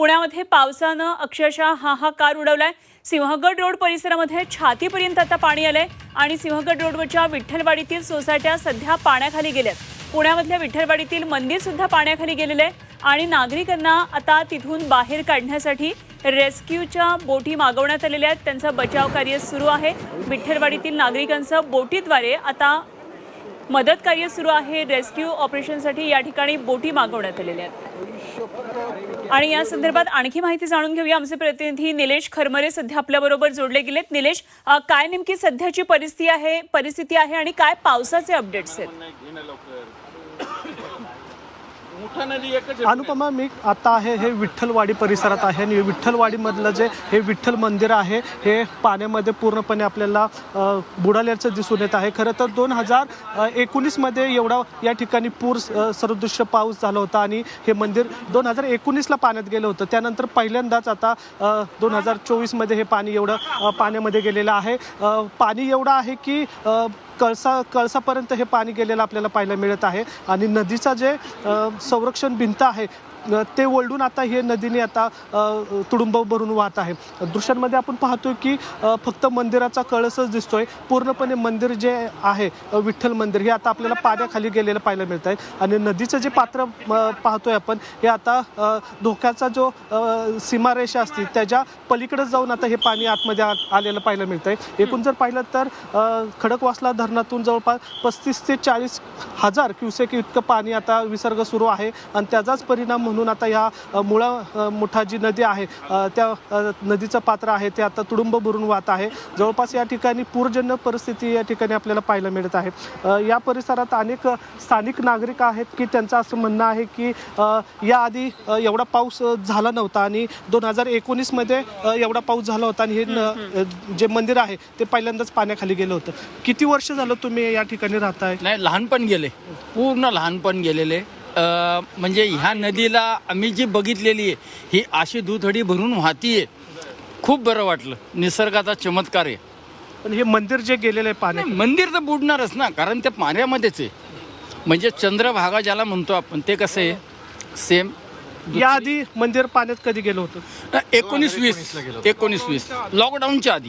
पुण्यामध्ये पावसानं अक्षरशः हाहाकार उडवलाय. सिंहगड रोड परिसरामध्ये छातीपर्यंत आता पाणी आलंय आणि सिंहगड रोडवरच्या विठ्ठलवाडीतील सोसायट्या सध्या पाण्याखाली गेल्यात. पुण्यामधल्या विठ्ठलवाडीतील मंदिर सुद्धा पाण्याखाली गेलेलं आहे आणि नागरिकांना आता तिथून बाहेर काढण्यासाठी रेस्क्यूच्या बोटी मागवण्यात आलेल्या आहेत. त्यांचं बचाव कार्य सुरू आहे. विठ्ठलवाडीतील नागरिकांचं बोटीद्वारे आता मदत कार्य सुरू आहे. रेस्क्यू ऑपरेशनसाठी या ठिकाणी बोटी मागवण्यात आलेल्या आहेत. आणि या संदर्भात आणखी माहिती जाणून घेऊया. आमचे प्रतिनिधी निलेश खरमरे सध्या आपल्याबरोबर जोडले गेलेत. निलेश काय नेमकी सध्याची परिस्थिती आहे परिस्थिती आहे आणि काय पावसाचे अपडेट्स आहेत मोठा नदी एकच आहे. अनुपमा मी आता आहे हे विठ्ठलवाडी परिसरात आहे आणि विठ्ठलवाडीमधलं जे हे विठ्ठल मंदिर आहे हे पाण्यामध्ये पूर्णपणे आपल्याला बुडाल्याचं दिसून येत आहे. खरं तर दोन हजार एकोणीसमध्ये एवढा या ठिकाणी पूर अ, पाऊस झाला होता आणि हे मंदिर दोन हजार एकोणीसला पाण्यात गेलं होतं. त्यानंतर पहिल्यांदाच आता दोन हजार चोवीसमध्ये हे पाणी एवढं पाण्यामध्ये गेलेलं आहे. पाणी एवढं आहे की कळसा कळसापर्यंत हे पाणी गेलेलं आपल्याला पाहायला मिळत आहे. आणि नदीचा जे संरक्षण भिंत आहे ते ओलडून आता हे नदीने आता तुडुंब भरून वाहत आहे. दृश्यांमध्ये आपण पाहतोय की फक्त मंदिराचा कळसच दिसतोय. पूर्णपणे मंदिर जे आहे विठ्ठल मंदिर हे आता आपल्याला पाण्याखाली गेलेलं पाहायला मिळत आहे. आणि नदीचं जे पात्र पाहतोय आपण हे आता धोक्याचा जो सीमारेषा असते त्याच्या पलीकडे जाऊन आता हे पाणी आतमध्ये आ- आलेलं पाहायला मिळत आहे एकूण जर पाहिलं तर खडकवासला धरण धरणातून जवळपास पस्तीस ते चाळीस हजार क्युसेक इतकं पाणी आता विसर्ग सुरू आहे. आणि त्याचाच परिणाम म्हणून आता ह्या मुळा मुठा जी नदी आहे त्या नदीचं पात्र आहे ते आता तुडुंब भरून वाहत आहे. जवळपास या ठिकाणी पूरजन्य परिस्थिती या ठिकाणी आपल्याला पाहायला मिळत आहे. या परिसरात अनेक स्थानिक नागरिक आहेत की त्यांचं असं म्हणणं आहे की याआधी एवढा पाऊस झाला नव्हता आणि दोन हजार एकोणीसमध्ये एवढा पाऊस झाला होता आणि हे जे मंदिर आहे ते पहिल्यांदाच पाण्याखाली गेलं होतं. किती वर्ष झालं तुम्ही या ठिकाणी राहताय? नाही लहानपण गेले. पूर्ण लहानपण गेलेले. अं, म्हणजे ह्या नदीला आम्ही जी बघितलेली आहे ही अशी दुथडी भरून वाहतीये खूप बरं वाटलं. निसर्गाचा चमत्कार आहे. पण हे मंदिर जे गेलेलं आहे पाण्यात? नाही, मंदिर तर बुडणारच ना कारण ते पाण्यामध्येच आहे. म्हणजे चंद्रभागा ज्याला म्हणतो आपण ते कसं आहे? सेम याआधी मंदिर पाण्यात कधी गेलं होतं? एकोणीस वीस एकोणीस वीस. लॉकडाऊनच्या आधी.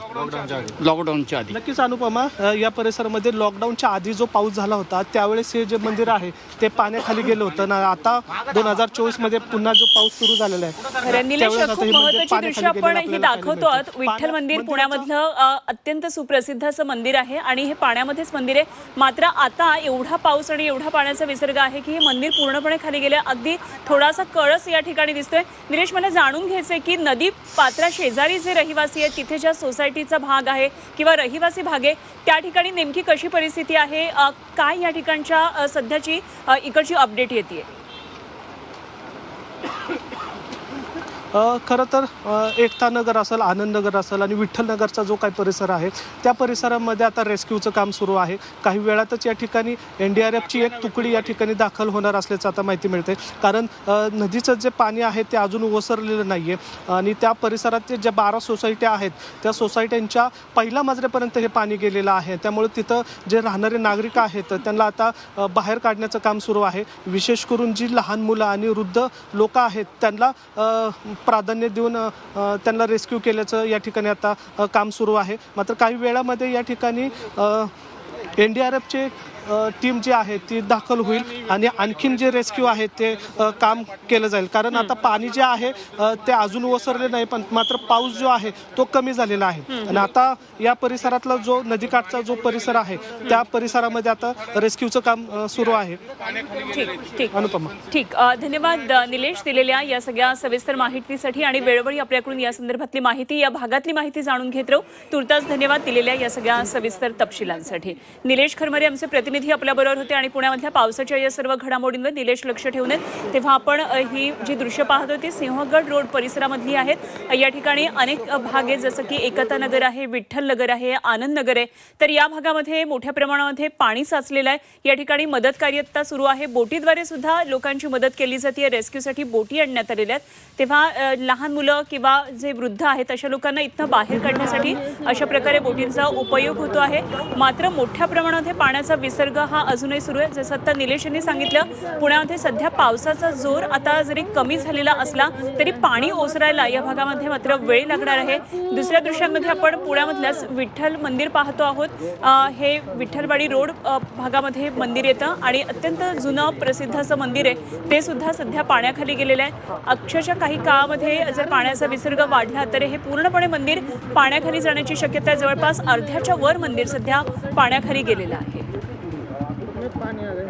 लॉकडाऊनच्या आधी. नक्कीच अनुपमा अ, या परिसरामध्ये लॉकडाऊनच्या आधी जो पाऊस झाला होता त्यावेळेस हे जे मंदिर आहे ते पाण्याखाली गेलं होतं. ना आता दोन हजार चोवीसमध्ये पुन्हा जो पाऊस सुरू झालेला आहे खरं निलेश त्यावेळेस आता खूप हे मंदिर महत्वाची पाण्याखाली दृश्य आपण गेलेलं ही आपल्याला दाखवतो पाहायला आहोत. मिळतं. विठ्ठल मंदिर पुण्यामधलं अ, अत्यंत सुप्रसिद्ध असं मंदिर आहे आणि हे पाण्यामध्येच मंदिर आहे. मात्र आता एवढा पाऊस आणि एवढा पाण्याचा विसर्ग आहे की हे मंदिर पूर्णपणे खाली गेले. अगदी थोडासा कळस या ठिकाणी दिसतोय. निलेश मला जाणून घ्यायचंय की नदी पात्रा शेजारी जे रहिवासी आहेत तिथे ज्या सोसायटीचा भाग आहे किंवा रहिवासी भाग आहे त्या ठिकाणी नेमकी कशी परिस्थिती आहे? काय या ठिकाणच्या सध्याची इकडची अपडेट येते खरं तर एकता नगर असेल आनंद नगर असेल आणि विठ्ठलनगरचा जो काही परिसर आहे त्या परिसरामध्ये आता रेस्क्यूचं काम सुरू आहे. काही वेळातच या ठिकाणी एन डी आर एफची एक तुकडी या ठिकाणी दाखल होणार असल्याचं आता माहिती मिळते कारण नदीचं जे पाणी आहे ते अजून ओसरलेलं नाही आहे आणि त्या परिसरात ज्या बारा सोसायट्या आहेत त्या सोसायट्यांच्या पहिल्या मजल्यापर्यंत हे पाणी गेलेलं आहे. त्यामुळे तिथं जे राहणारे नागरिक आहेत त्यांना आता बाहेर काढण्याचं काम सुरू आहे. विशेष करून जी लहान मुलं आणि वृद्ध लोक आहेत त्यांना प्राधान्य देऊन त्यांना रेस्क्यू केल्याचं या ठिकाणी आता काम सुरू आहे. मात्र काही वेळामध्ये या ठिकाणी एन डी आर एफचे टीम जी आहे ती दाखल होईल आणि आणखीन जे रेस्क्यू आहे ते काम केलं जाईल. कारण आता पाणी जे आहे ते अजून ओसरले नाही पण मात्र पाऊस जो आहे तो कमी झालेला आहे. आणि आता या परिसरातला जो नदीकाठचा जो परिसर आहे त्या परिसरामध्ये आता रेस्क्यूचं काम सुरू आहे. ठीक ठीक. अनुपमा. ठीक धन्यवाद निलेश दिलेल्या या सगळ्या सविस्तर माहितीसाठी आणि वेळोवेळी आपल्याकडून या संदर्भातली माहिती या भागातली माहिती जाणून घेत राहू. तुर्तास धन्यवाद दिलेल्या या सगळ्या सविस्तर तपशिलांसाठी. निलेश खरमरे आमचे प्रतिनिधी आपल्याबरोबर होते आणि पुण्यामधल्या पावसाच्या या सर्व घडामोडींवर निलेश लक्ष ठेवून आहेत. तेव्हा आपण ही जी दृश्य पाहतो ती सिंहगड रोड परिसरामधली आहेत. या ठिकाणी अनेक भाग आहेत जसं की एकता नगर आहे विठ्ठल नगर आहे आनंद नगर आहे. तर या भागामध्ये मोठ्या प्रमाणामध्ये पाणी साचलेलं आहे. या ठिकाणी मदत कार्य आता सुरू आहे. बोटीद्वारे सुद्धा लोकांची मदत केली जाते. रेस्क्यूसाठी बोटी आणण्यात आलेल्या आहेत. तेव्हा लहान मुलं किंवा जे वृद्ध आहेत अशा लोकांना इथनं बाहेर काढण्यासाठी अशा प्रकारे बोटींचा उपयोग होतो आहे. मात्र मोठ्या प्रमाणात पाण्याचा विसर्ग निसर्ग हा अजूनही सुरू आहे. जसं आता निलेश यांनी सांगितलं पुण्यामध्ये सध्या पावसाचा जोर आता जरी कमी झालेला असला तरी पाणी ओसरायला या भागामध्ये मात्र वेळ लागणार आहे. दुसऱ्या दृश्यांमध्ये आपण पुण्यामधल्याच विठ्ठल मंदिर पाहतो आहोत. हे विठ्ठलवाडी रोड भागामध्ये मंदिर येतं आणि अत्यंत जुनं प्रसिद्ध असं मंदिर आहे. ते सुद्धा सध्या पाण्याखाली गेलेलं आहे. अक्षरशः काही काळामध्ये जर पाण्याचा विसर्ग वाढला तर हे पूर्णपणे मंदिर पाण्याखाली जाण्याची शक्यता आहे. जवळपास अर्ध्याच्या वर मंदिर सध्या पाण्याखाली गेलेलं आहे. né?